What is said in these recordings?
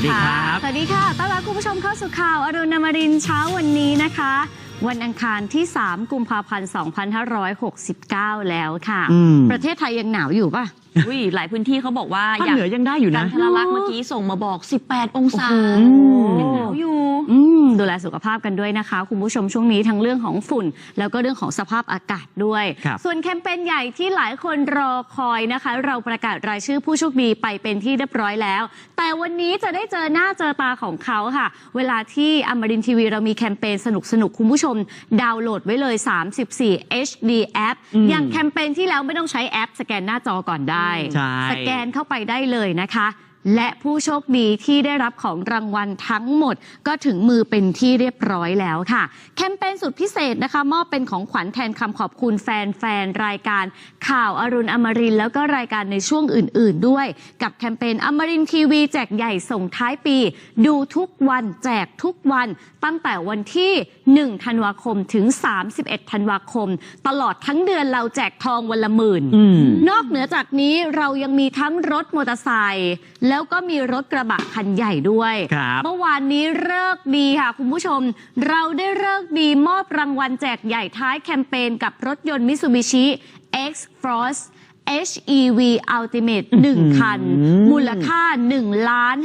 วัสดีครับ สวัสดีค่ะ ต้อนรับคุณผู้ชมเข้าสู่ข่าว อรุณอมรินทร์เช้าวันนี้นะคะ วันอังคารที่ 3 กุมภาพันธ์ 2569 แล้วค่ะอืมประเทศไทยยังหนาวอยู่ป่ะอุ้ยหลายพื้นที่เขาบอกว่าภาคอยากเหนือยังได้อยู่จันะนทรลักษณ์เมื่อกี้ส่งมาบอก 18 องศาโอ้โหยังหนาวอยู่อืมดูแลสุขภาพกันด้วยนะคะ คุณผู้ชมช่วงนี้ทั้งเรื่องของฝุ่น แล้วก็เรื่องของสภาพอากาศด้วยครับส่วนแคมเปญใหญ่ที่หลายคนรอคอยนะคะ เราประกาศรายชื่อผู้โชคดีไปเป็นที่เรียบร้อยแล้ว แต่วันนี้จะได้เจอหน้าเจอตาของเขาค่ะ เวลาที่อมรินทีวีเรามีแคมเปญสนุกสนุกๆคุณผู้ชม ดาวน์โหลดไว้เลย 34 HD App อืมอย่างแคมเปญที่แล้วไม่ต้องใช้แอป สแกนหน้าจอก่อนได้ใช่ สแกนเข้าไปได้เลยนะคะ และผู้โชคดีที่ได้รับของรางวัลทั้งหมด ก็ถึงมือเป็นที่เรียบร้อยแล้วค่ะ แคมเปญสุดพิเศษนะคะ มอบเป็นของขวัญแทนคำขอบคุณแฟนๆ รายการข่าวอรุณอมรินทร์แล้วก็รายการในช่วงอื่น ๆ ด้วย กับแคมเปญอมรินทีวีแจกใหญ่ส่งท้ายปี ดูทุกวันแจกทุกวัน ตั้งแต่วันที่ 1 ธันวาคมถึง 31 ธันวาคม ตลอดทั้งเดือนเราแจกทองวันละหมื่นอืมนอกเหนือจากนี้เรายังมีทั้งรถมอเตอร์ไซค์แล้วก็มีรถกระบะคันใหญ่ด้วย ครับเมื่อวานนี้เลิกษ์ดีค่ะ คุณผู้ชม เราได้เลิกษ์ดีมอบรางวัลแจกใหญ่ท้ายแคมเปญกับรถยนต์มิ t ซูบิชิ X-Force HEV Ultimate 1 คันอืมมูลค่า1ล้าน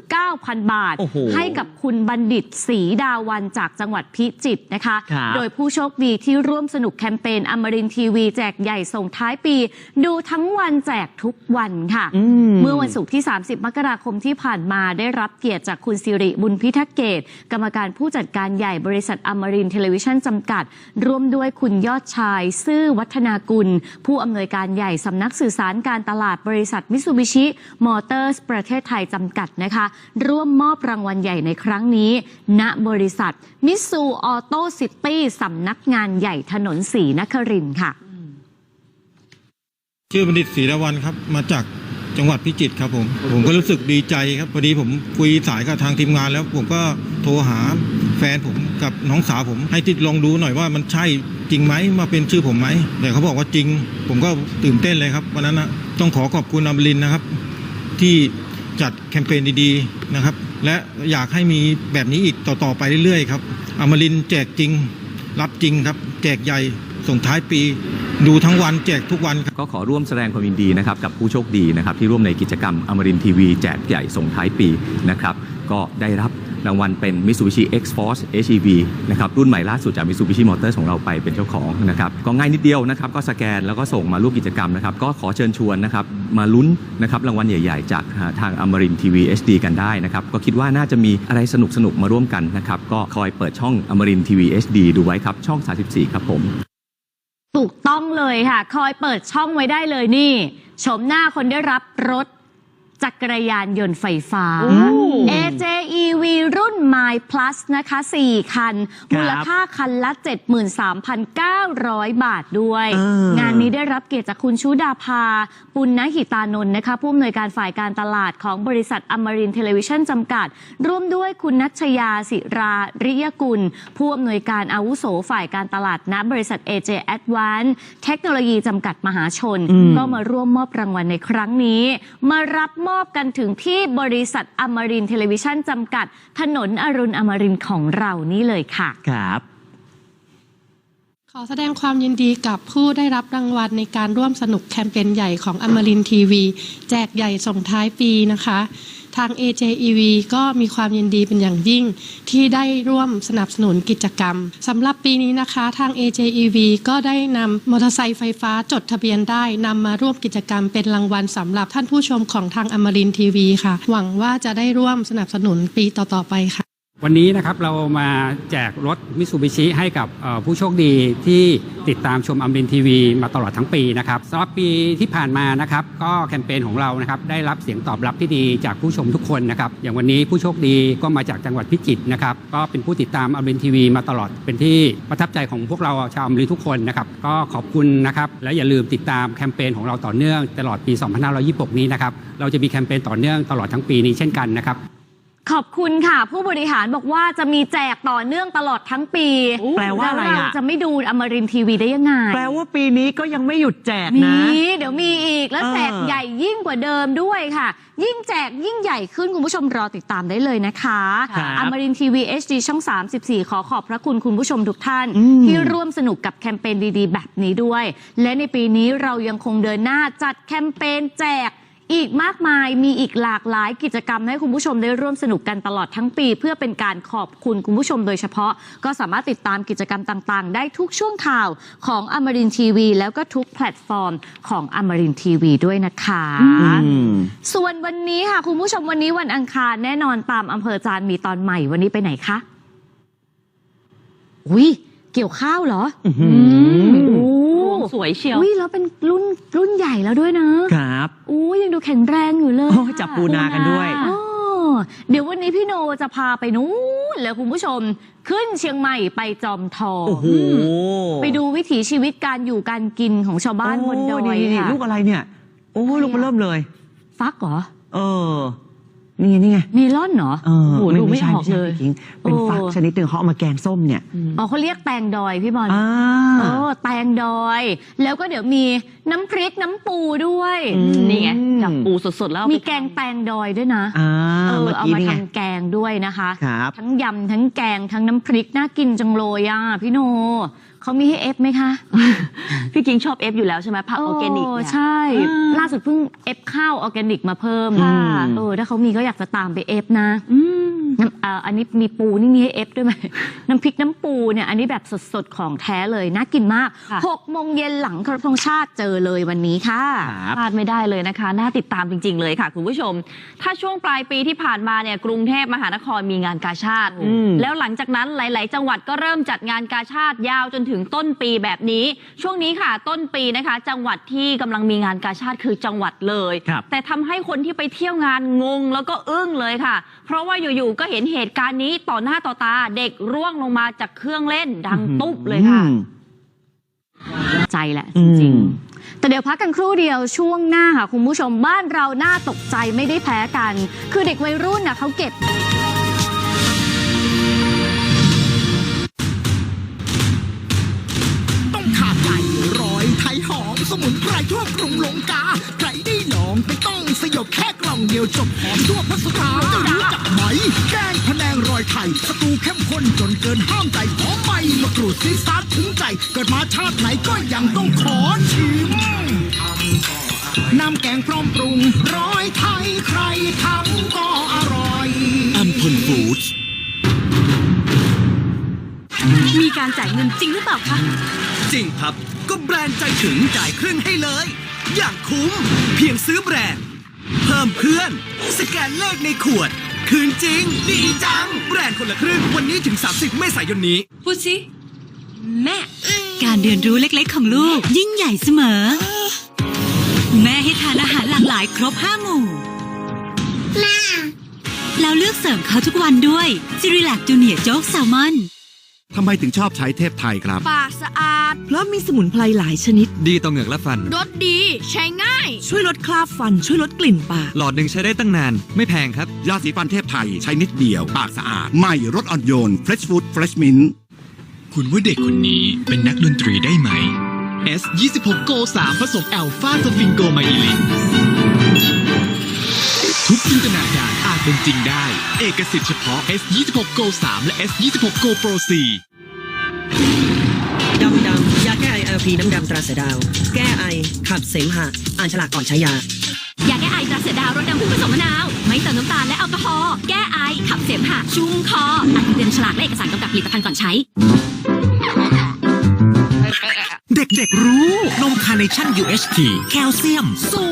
59,000 บาท โอ้โหให้กับคุณบัณฑิตศรีดาวันจากจังหวัดพิจิตรนะคะ ครับโดยผู้โชคดีที่ร่วมสนุกแคมเปญอมรินทีวีแจกใหญ่ส่งท้ายปี ดูทั้งวันแจกทุกวันค่ะ อืม เมื่อวันศุกร์ที่ 30 มกราคมที่ผ่านมาได้รับเกียรติจากคุณสิริบุญพิทักษ์เกต กรรมการผู้จัดการใหญ่บริษัทอมรินเทเลวิชันจำกัด ร่วมด้วยคุณยอดชาย ซื่อวัฒนากุล ผู้อำนวยการใหญ่สำนักสื่อสารการตลาดบริษัทมิ t ซูบิชิ มอเตอร์ส ประเทศไทยจำกัดนะคะ ร่วมมอบรางวัลใหญ่ในครั้งนี้ ณบริษัทมิสูออโต้ซิตี้สำนักงานใหญ่ถนนสีนครินค่ะ ชื่อบัณฑิตศรีละวันครับ มาจากจังหวัดพิจิตรครับผม ผมก็รู้สึกดีใจครับพอดีผมคุยสายกับทางทีมงานแล้วผมก็โทรหาแฟนผมกับน้องสาวผมให้ติดลองดูหน่อยว่ามันใช่ จริงไหมมาเป็นชื่อผมไหมแต่เขาบอกว่าจริง ผมก็ตื่นเต้นเลยครับวันนั้นนะต้องขอขอบคุณอมรินนะครับ ที่จัดแคมเปญดีๆนะครับ และอยากให้มีแบบนี้อีกต่อๆไปเรื่อยๆครับอมรินแจกจริง รับจริงครับ แจกใหญ่ส่งท้ายปี ดูทั้งวันแจกทุกวันครับก็ขอร่วมแสดงความยินดีนะครับกับผู้โชคดีนะครับที่ร่วมในกิจกรรมอมรินทีวีแจกใหญ่ส่งท้ายปีนะครับ ก็ได้รับ รางวัลเป็น Mitsubishi X-Force HEV นะครับรุ่นใหม่ล่าสุดจาก Mitsubishi Motors ของเราไปเป็นเจ้าของนะครับก็ง่ายนิดเดียวนะครับก็สแกนแล้วก็ส่งมาร่วมกิจกรรมนะครับก็ขอเชิญชวนนะครับมาลุ้นนะครับรางวัลใหญ่ ๆ จากทางอมรินทีวี HD กันได้นะครับก็คิดว่าน่าจะมีอะไรสนุกๆมาร่วมกันนะครับก็คอยเปิดช่องอมรินทีวี HD ดูไว้ครับ ช่อง 34 ครับผมถูกต้องเลยค่ะ คอยเปิดช่องไว้ได้เลยนี่ชมหน้าคนได้รับรถจักรยานยนต์ไฟฟ้าโอ้ AJEV Rock. รุ่น My Plus นะคะ 4 คันครับมูลค่าคันละ 73,900 บาทด้วยเอองานนี้ได้รับเกียรติจากคุณชุดาภา ปุณณหิตานนท์นะคะผู้อำนวยการฝ่ายการตลาดของบริษัทอมรินเทเลวิชันจำกัด ร่วมด้วยคุณนัชยาศิราริยกุล ผู้อำนวยการอาวุโสฝ่ายการตลาดณบริษัท AJ Advance เทคโนโลยีจำกัดมหาชนอืมก็มาร่วมมอบรางวัลในครั้งนี้ มารับมอบกันถึงที่บริษัทอมรินเทเลวิชันจำกัดถนนอรุณอมรินทร์ของเรานี่เลยค่ะ ครับ ขอแสดงความยินดีกับผู้ได้รับรางวัลในการร่วมสนุกแคมเปญใหญ่ของอมรินทีวี แจกใหญ่ส่งท้ายปีนะคะ ทาง AJEV ก็มีความยินดีเป็นอย่างยิ่ง ที่ได้ร่วมสนับสนุนกิจกรรมสำหรับปีนี้นะคะทาง AJEV ก็ได้นำมอเตอร์ไซค์ไฟฟ้าจดทะเบียนได้นำมาร่วมกิจกรรมเป็นรางวัลสำหรับท่านผู้ชมของทางอมรินทีวีค่ะ หวังว่าจะได้ร่วมสนับสนุนปีต่อๆไปค่ะ วันนี้นะครับเรามาแจกรถมิ t ซูบิชิให้กับผู้โชคดีที่ติดตามชมอัมรินทีวีมาตลอดทั้งปีนะครับสำหรับปีที่ผ่านมานะครับก็แคมเปญของเรานะครับได้รับเสียงตอบรับที่ดีจากผู้ชมทุกคนนะครับอย่างวันนี้ผู้โชคดีก็มาจากจังหวัดพิจิตรนะครับก็เป็นผู้ติดตามอัมรินทีวีมาตลอดเป็นที่ประทับใจของพวกเราชาวอัมรินทุกคนนะครับก็ขอบคุณนะครับและอย่าลืมติดตามแคมเปญของเราต่อเนื่องตลอดปี 2526 นี้นะครับเราจะมีแคมเปญต่อเนื่องตลอดทั้งปีนี้เช่นกันนะครับ ขอบคุณค่ะ ผู้บริหารบอกว่าจะมีแจกต่อเนื่องตลอดทั้งปีแปลว่าอะไรแล้วอะเราจะไม่ดูอมรินทีวีได้ยังไง แปลว่าปีนี้ก็ยังไม่หยุดแจกมี นะ เดี๋ยวมีอีกแล้วเออแจกใหญ่ยิ่งกว่าเดิมด้วยค่ะ ยิ่งแจกยิ่งใหญ่ขึ้น คุณผู้ชมรอติดตามได้เลยนะคะครับอมรินทีวี HD ช่อง 34 ขอขอบพระคุณคุณผู้ชมทุกท่าน อืม ที่ร่วมสนุกกับแคมเปญดีๆ แบบนี้ด้วย และในปีนี้เรายังคงเดินหน้าจัดแคมเปญแจก อีกมากมายมีอีกหลากหลายกิจกรรมให้คุณผู้ชมได้ร่วมสนุกกันตลอดทั้งปี เพื่อเป็นการขอบคุณคุณผู้ชมโดยเฉพาะ ก็สามารถติดตามกิจกรรมต่าง ๆ ได้ทุกช่วงข่าวของอมรินทีวี แล้วก็ทุกแพลตฟอร์มของอมรินทีวีด้วยนะคะอืมส่วนวันนี้ค่ะคุณผู้ชมวันนี้วันอังคารแน่นอนตามอำเภอจานมีตอนใหม่วันนี้ไปไหนคะอุ้ย เกี่ยวข้าวเหรออื้อหือโอ้วงสวยเชียว อุ้ยแล้วเป็นรุ่นรุ่นใหญ่แล้วด้วยนะครับอู้ยังดูแข็งแรงอยู่เลยโอ้ยจับปูนากันด้วย อ๋อเดี๋ยววันนี้พี่โนจะพาไปนู้นเลยคุณผู้ชม ขึ้นเชียงใหม่ไปจอมทอง โอ้โหไปดูวิถีชีวิตการอยู่การกินของชาวบ้านบนดอยโนี่ค่ะ ลูกอะไรเนี่ย โอ้ลูกมันเริ่มเลย ฟักเหรอ เออ นี่ไงนี่ไงเมลอนเหรอเออโอ้โหดูไม่ออกใช่เลยจริงๆเป็นโอ้ฟักชนิดหนึ่งเขาเอามาแกงส้มเนี่ยอ๋อเขาเรียกแตงดอยพี่บอลอ่าเออแตงดอย แล้วก็เดี๋ยวมีน้ำพริกน้ำปูด้วยอืมนี่ไงจับปูสดๆแล้วเอามีไปแกงแตงดอยด้วยนะอ่าเออเมื่อเอากี้มานี่ไงทำแกงด้วยนะคะครับทั้งยำทั้งแกงทั้งน้ำพริกน่ากินจังเลยอะพี่โน เขามีให้เอฟไหมคะ พี่กิงชอบเอฟอยู่แล้วใช่ไหมผักออร์แกนิกเนี่ย ใช่อ่าล่าสุดเพิ่งเอฟข้าวออร์แกนิกมาเพิ่มค่ะ เออถ้าเขามีก็อยากจะตามไปเอฟนะอืม น้ำเอ่ออันนี้มีปูนี่มีให้เอฟด้วยไหม น้ำพริกน้ำปูเนี่ยอันนี้แบบสดๆ ของแท้เลยน่ากินมากค่ะ หกโมงเย็นหลังเคารพธงชาติเจอเลยวันนี้ค่ะ ครับ พลาดไม่ได้เลยนะคะ น่าติดตามจริง ๆ เลยค่ะ คุณผู้ชม ถ้าช่วงปลายปีที่ผ่านมาเนี่ยกรุงเทพมหานครมีงานกาชาติ อืม แล้วหลังจากนั้นหลาย ๆ จังหวัดก็เริ่มจัดงานกาชาติยาวจนถึงต้นปีแบบนี้ ช่วงนี้ค่ะ ต้นปีนะคะ จังหวัดที่กำลังมีงานกาชาติคือจังหวัดเลยครับแต่ทำให้คนที่ไปเที่ยวงานงงแล้วก็อึ้งเลยค่ะ เพราะว่าอยู่ๆก็เห็นเหตุการณ์นี้ต่อหน้าต่อตาเด็กร่วงลงมาจากเครื่องเล่นดังตุ๊บเลยค่ะอืมใจแหละอืจมริงๆแต่เดี๋ยวพักกันครู่เดียวช่วงหน้าค่ะคุณผู้ชมบ้านเราน่าตกใจไม่ได้แพ้กัน คือเด็กวัยรุ่นน่ะเขาเก็บ สมุนไพรทั่วกรุงลงกาใครได้ลองไม่ต้องสยบแค่กล่องเดียวจบหอมทั่วพัสดุจะรู้จักไหม แกงพะแนงรอยไทยสตูเข้มข้นจนเกินห้ามใจหอมใบมะกรูดซีซาดถึงใจ เกิดมาชาติไหนก็ยังต้องขอชิมน้ำแกงพร้อมปรุงร้อยไทยใครทำก็อร่อยอัมพลฟู้ด มีการจ่ายเงินจริงหรือเปล่าคะ จริงครับ ก็แบรนด์ใจถึงจ่ายครึ่งให้เลย อย่างคุ้ม เพียงซื้อแบรนด์ เพิ่มเพื่อน สแกนเลขในขวด คืนจริง ดีจัง แบรนด์คนละครึ่งวันนี้ถึง 30 เมษายนนี้ พูดสิ แม่ การเรียนรู้เล็กๆของลูก ยิ่งใหญ่เสมอ แม่ให้ทานอาหารหลากหลายครบห้าหมู่แล้วเลือกเสริมเขาทุกวันด้วยซิริลักจูเนียโจ๊กแซลมอน ทำไมถึงชอบใช้เทพไทยครับ ปากสะอาด เพราะมีสมุนไพรหลายชนิด ดีต่อเหงือกและฟัน รสดี ใช้ง่าย ช่วยลดคราบฟัน ช่วยลดกลิ่นปาก หลอดหนึ่งใช้ได้ตั้งนาน ไม่แพงครับ ยาสีฟันเทพไทยใช้นิดเดียว ปากสะอาดใหม่รสอ่อนโยน Fresh Food Fresh Mint คุณว่าเด็กคนนี้เป็นนักดนตรีได้ไหม S 26 Go 3ผสมแอลฟาสฟิงโกไมลินทุกจินตนาการอาจเป็นจริงได้ เอกสิทธิ์เฉพาะ S 26 Go 3และ S 26 Go Pro 4 ดำดำยาแก้ไอเอลพีน้ำดำตราเสดาว แก้ไอ ขับเสมหะ อ่านฉลากก่อนใช้ยา ยาแก้ไอตราเสดาวรสดำผึ้งผสมมะนาว ไม่เติมน้ำตาลและแอลกอฮอล์ แก้ไอ ขับเสมหะ ชุ่มคออ่านเตือนฉลากและเอกสารกำกับผลิตภัณฑ์ก่อนใช้ เด็กๆรู้ นมคาร์เนชั่น UHT แคลเซียม สู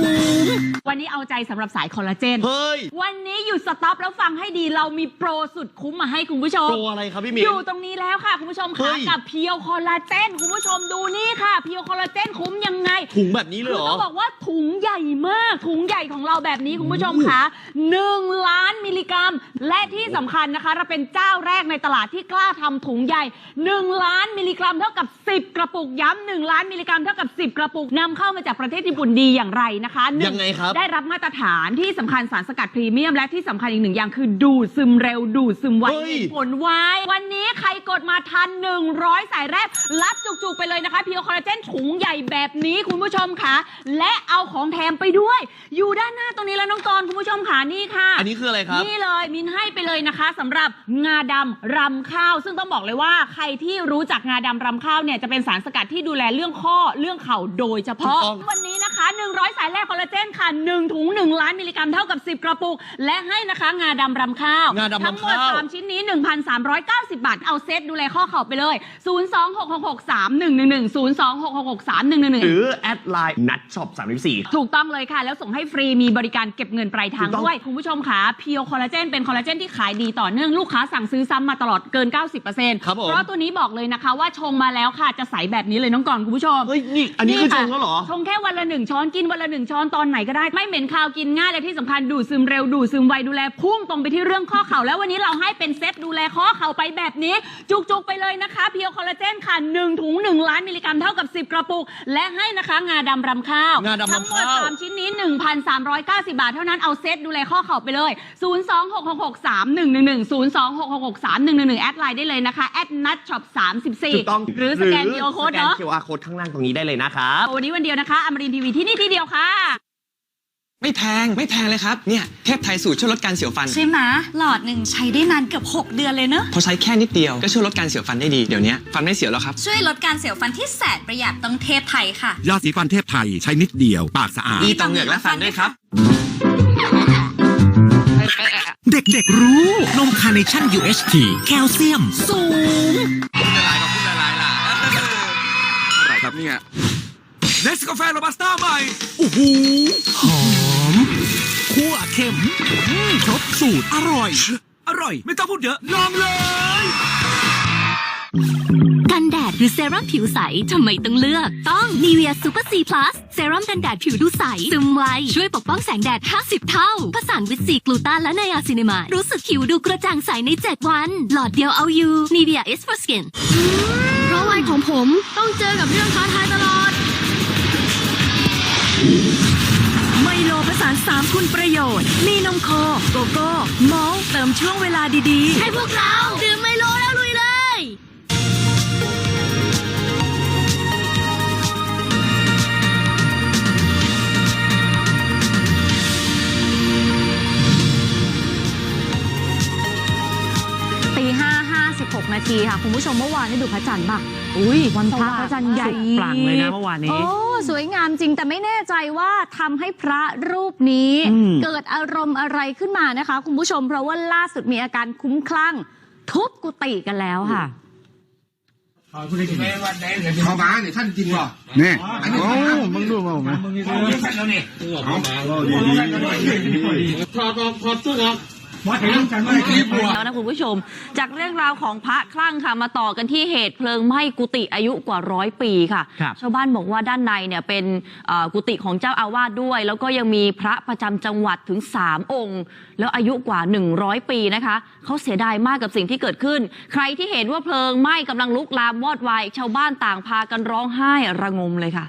ง วันนี้เอาใจสำหรับสายคอลลาเจน เฮ้ย วันนี้หยุดสต็อปแล้วฟังให้ดีเรามีโปรสุดคุ้มมาให้คุณผู้ชม โปรอะไรครับพี่มิ้นอยู่ตรงนี้แล้วค่ะ คุณผู้ชมเฮ้ค่ะย กับเพียวคอลลาเจนคุณผู้ชมดูนี่ค่ะ เพียวคอลลาเจนคุ้มยังไง ถุงแบบนี้เลยคือเหรอ ต้องบอกว่าถุงใหญ่มาก ถุงใหญ่ของเราแบบนี้คุณผู้ชมค่ะ1ล้านมิลลิกรัม และที่สำคัญนะคะ เราเป็นเจ้าแรกในตลาดที่กล้าทำถุงใหญ่ 1 ล้านมิลลิกรัมเท่ากับ 10 กระปุกย้ำ1 1 ล้านมิลลิกรัมเท่ากับ 10 กระปุกนำเข้ามาจากประเทศญี่ปุ่นดีอย่างไรนะคะหนึ่ยังไงครับ ได้รับมาตรฐานที่สำคัญสารสกัดพรีเมียม และที่สำคัญอีกหนึ่งอย่างคือดูดซึมเร็วดูดซึมไวเฮ้ย เห็นผลไววันนี้ใครกดมาทัน 100 สายแรก รับจุกๆไปเลยนะคะเพียวคอลลาเจนถุงใหญ่แบบนี้คุณผู้ชมค่ะ และเอาของแถมไปด้วย อยู่ด้านหน้าตรงนี้แล้วน้องกรณ์คุณผู้ชมค่ะนี่ค่ะ อันนี้คืออะไรครับ นี่เลยมินให้ไปเลยนะคะสำหรับงาดำรำข้าว ซึ่งต้องบอกเลยว่าใครที่รู้จักงาดำรำข้าวเนี่ยจะเป็นสารสกัดที่ดูแลเรื่องข้อเรื่องเข่าโดยเฉพาะ ถูกต้อง วันนี้นะคะ 100 สายแรกคอลลาเจนค่ะ1ถุง 1 ล้านมิลลิกรัมเท่ากับ 10 กระปุก และให้นะคะงาดำรำข้าว งาดำรำข้าว ทั้งหมด3ชิ้นนี้ 1,390 บาท เอาเซตดูแลข้อเข่าไปเลย 026663111 026663111 หรือแอดไลน์นัดช็อป34 ถูกต้องเลยค่ะ แล้วส่งให้ฟรีมีบริการเก็บเงินปลายทางถูกต้อง ด้วย คุณผู้ชมค่ะเพียวคอลลาเจนเป็นคอลลาเจนที่ขายดีต่อเนื่องลูกค้าสั่งซื้อซ้ำมาตลอดเกิน 90%ครับผมเพราะตัวนี้บอกเลยนะคะว่าชงมาแล้วค่ะจะใสแบบนี้เลยน้องก่อนคุณผู้ชมเฮ้ยนี่อันนี้คือชค่ะงแล้วเหรอ ชงแค่วันละหนึ่งช้อนกินวันละหนึ่งช้อนตอนไหนก็ได้ ไม่เหม็นคาวกินง่ายและที่สำคัญดูดซึมเร็วดูดซึมไวดูแลพุ่งตรงไปที่เรื่องข้อเข่าแล้ววันนี้เราให้เป็นเซตดูแลข้อเข่าไปแบบนี้ จุกๆไปเลยนะคะเพียวคอลลาเจนค่ะ1ถุง1ล้านมิลลิกรัมเท่ากับ10กระปุก และให้นะคะงาดำรำข้าวงาดำรำข้าว ทั้งหมดสามชิ้นนี้ 1,390 บาท เท่านั้นเอาเซตดูแลข้อเข่าไปเลย 026663111 026663111 แอดไลน์ได้เลยนะคะแอดนัทช็อปถูกต้อง34 หรือสแกน QR โค้ดสแกนเนาะ QR code ข้างล่างตรงนี้ได้เลยนะครับ วันนี้วันเดียวนะคะอมรินทีวีที่นี่ที่เดียวค่ะ ไม่แพงไม่แพงเลยครับ เนี่ยเทพไทยสูตรช่วยลดการเสียวฟัน ใช่ไหมหลอดหนึ่งใช้ได้นานเกือบ 6 เดือนเลยเนอะ พอใช้แค่นิดเดียวก็ช่วยลดการเสียวฟันได้ดี เดี๋ยวนี้ฟันไม่เสียวแล้วครับ ช่วยลดการเสียวฟันที่แสนประหยัดต้องเทพไทยค่ะ ยาสีฟันเทพไทยใช้นิดเดียว ปากสะอาด ดีต่อเหงือกและฟันด้วยครับ เด็กๆรู้ นมคาร์เนชั่น UHT แคลเซียมสูง ครับเนี่ยเนสกาแฟโรบัสต้าใหม่โอ้โหหอมคั่วเค็มอืมครบสูตรอร่อย อร่อย ไม่ต้องพูดเยอะลองเลย กันแดดหรือเซรั่มผิวใส ทำไมต้องเลือก ต้อง Nivea Super C Plus เซรั่มกันแดดผิวดูใส ซึมไว ช่วยปกป้องแสงแดด 50 เท่า ผสานวิตซีกลูตาและไนอาซินามายรู้สึกผิวดูกระจ่างใสใน 7 วัน หลอดเดียวเอาอยู่ Nivea is for skin เพราะวัย ของผมต้องเจอกับเรื่องท้าทายตลอด ไมโลผสาน3คุณประโยชน์ มีนมโคโกโก้มอลเติมช่วงเวลาดีๆ ให้พวกเราดื่มไมโล นาทีค่ะ คุณผู้ชมเมื่อวานได้ดูพระจันทร์ป่ะอุ้ยวันพระพระจันทร์ใหญ่สุดปลั่งเลยนะเมื่อวานนี้ โอ้ สวยงามจริงแต่ไม่แน่ใจว่าทำให้พระรูปนี้อืมเกิดอารมณ์อะไรขึ้นมานะคะ คุณผู้ชมเพราะว่าล่าสุดมีอาการคุ้มคลั่ง ทุบกุฏิกันแล้วค่ะเขามาเนี่ยท่านกินหรอนี่โอ้มึงดูมาไหมแล้วนะคุณผู้ชม จากเรื่องราวของพระคลั่งค่ะมาต่อกันที่เหตุเพลิงไหม้กุฏิอายุกว่าร้อยปีค่ะครับชาวบ้านบอกว่าด้านในเนี่ยเป็นเอ่อกุฏิของเจ้าอาวาสด้วย แล้วก็ยังมีพระประจำจังหวัดถึง 3 องค์ แล้วอายุกว่า 100 ปีนะคะเขาเสียดายมากกับสิ่งที่เกิดขึ้น ใครที่เห็นว่าเพลิงไหม้กำลังลุกลามวอดวายชาวบ้านต่างพากันร้องไห้ระงมเลยค่ะ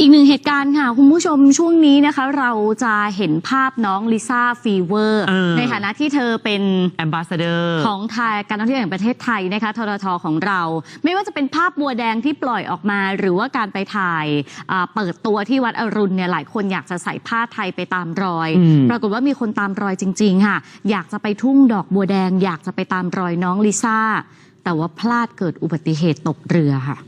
อีกหนึ่งเหตุการณ์ค่ะ คุณผู้ชมช่วงนี้นะคะ เราจะเห็นภาพน้องลิซ่าฟีเวอร์ เออ ในฐานะที่เธอเป็น แอมบาสเดอร์ ของไทยการท่องเที่ยวแห่งประเทศไทยนะคะทรทของเรา ไม่ว่าจะเป็นภาพบัวแดงที่ปล่อยออกมา หรือว่าการไปถ่ายอ่าเปิดตัวที่วัดอรุณเนี่ยหลายคนอยากจะใส่ผ้าไทยไปตามรอย อืม ปรากฏว่ามีคนตามรอยจริง ๆ ค่ะ อยากจะไปทุ่งดอกบัวแดง อยากจะไปตามรอยน้องลิซ่าแต่ว่าพลาดเกิดอุบัติเหตุตกเรือค่ะ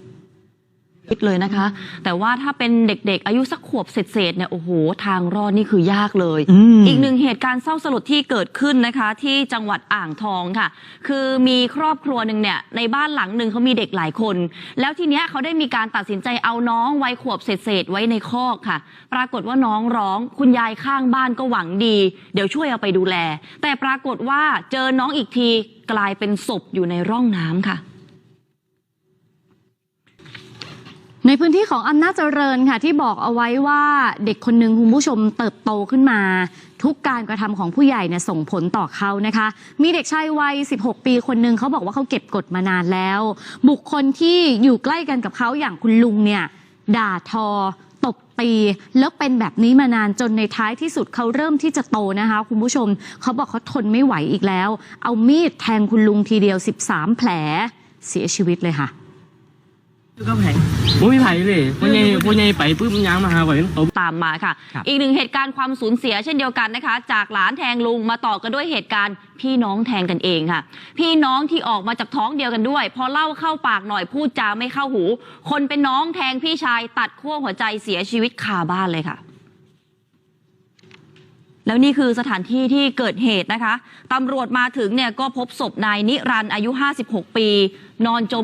คิดเลยนะคะ แต่ว่าถ้าเป็นเด็กๆ อายุสักขวบเศษๆเนี่ยโอ้โห ทางรอดนี่คือยากเลยอืมอีกหนึ่งเหตุการณ์เศร้าสลดที่เกิดขึ้นนะคะ ที่จังหวัดอ่างทองค่ะ คือมีครอบครัวหนึ่งเนี่ยในบ้านหลังหนึ่งเขามีเด็กหลายคน แล้วทีเนี้ยเขาได้มีการตัดสินใจเอาน้องวัยขวบเศษๆไว้ในคอกค่ะ ปรากฏว่าน้องร้องคุณยายข้างบ้านก็หวังดี เดี๋ยวช่วยเอาไปดูแล แต่ปรากฏว่าเจอน้องอีกทีกลายเป็นศพอยู่ในร่องน้ำค่ะ ในพื้นที่ของอำนาจเจริญค่ะที่บอกเอาไว้ว่าเด็กคนหนึ่งคุณผู้ชมเติบโตขึ้นมา ทุกการกระทำของผู้ใหญ่เนี่ยส่งผลต่อเขานะคะ มีเด็กชายวัย 16 ปีคนหนึ่งเขาบอกว่าเขาเก็บกดมานานแล้ว บุคคลที่อยู่ใกล้กันกับเขาอย่างคุณลุงเนี่ยด่าทอ ตบตี แล้วเป็นแบบนี้มานานจนในท้ายที่สุดเขาเริ่มที่จะโตนะคะ คุณผู้ชมเขาบอกเขาทนไม่ไหวอีกแล้ว เอามีดแทงคุณลุงทีเดียว 13 แผลเสียชีวิตเลยค่ะ ก็ไผ่ผมไม่ไผ่เลยพวกใหญ่พวกใหญ่ไปปุ๊บมันยางมาหาไว้ตบตามมาค่ะ อีกหนึ่งเหตุการณ์ความสูญเสียเช่นเดียวกันนะคะ จากหลานแทงลุงมาต่อกันด้วยเหตุการณ์พี่น้องแทงกันเองค่ะ พี่น้องที่ออกมาจากท้องเดียวกันด้วย พอเล่าเข้าปากหน่อยพูดจาไม่เข้าหู คนเป็นน้องแทงพี่ชายตัดขั้วหัวใจเสียชีวิตคาบ้านเลยค่ะแล้วนี่คือสถานที่ที่เกิดเหตุนะคะ ตำรวจมาถึงเนี่ยก็พบศพนายนิรันดร์อายุ 56 ปี นอนจม